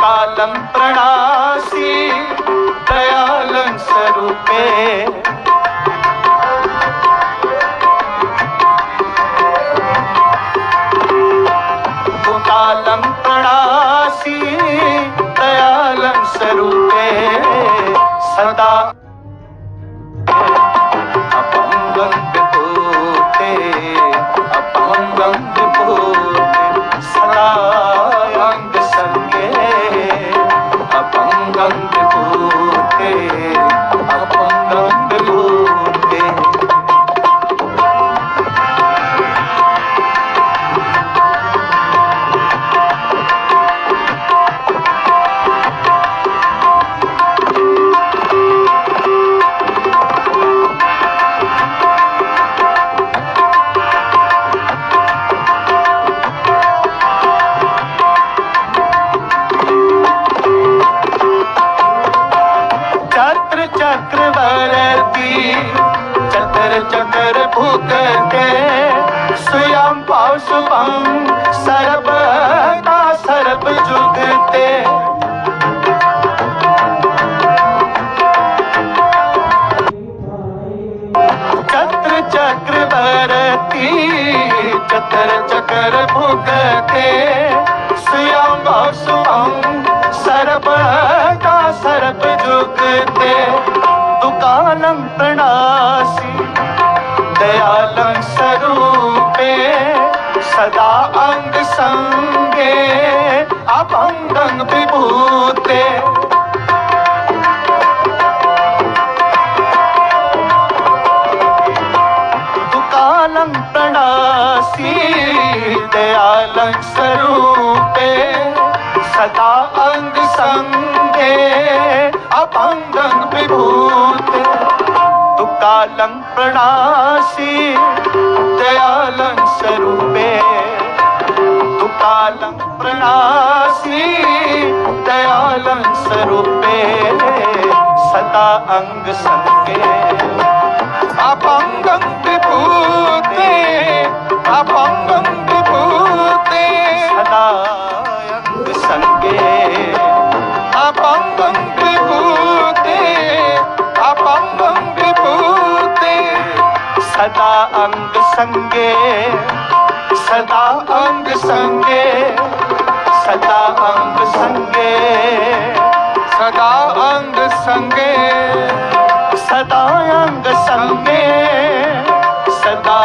कालं प्रणासि दयालं स्वरूपे। कालं प्रणासि दयालं स्वरूपे। सदा शांति चक्रवर्ती चतर चतर भुगते स्वयं पाशुपं सर्वदा सर्व जुगते। चक्र चक्रवर्ती चतर चकर भुगते स्वयं पाशुपं ਦੁੱਖ ਤੇ ਦੁਕਾਲੰ ਪ੍ਰਣਾਸੀ ਦਇਆਲੰ ਸਰੂਪੇ ਸਦਾ ਅੰਗ ਸੰਗੇ, ਅਭੰਗੰ ਵਿਭੂਤੇ। ਦੁਕਾਲੰ ਪ੍ਰਣਾਸੀ ਦਇਆਲੰ ਸਰੂਪੇ ਸਦਾ ਅੰਗ ਸੰਗੇ अपङ्गं विभूत दुकालं प्रणासि दयालं स्वरूपे। दुकालं प्रणासि दयालं स्वरूपे। सदा अंग संके अपङ्गं ਸਦਾ ਅੰਗ ਸੰਗੇ ਸਦਾ ਅੰਗ ਸੰਗੇ ਸਦਾ ਅੰਗ ਸੰਗੇ ਸਦਾ ਅੰਗ ਸੰਗੇ ਸਦਾ ਅੰਗ ਸੰਗੇ ਸਦਾ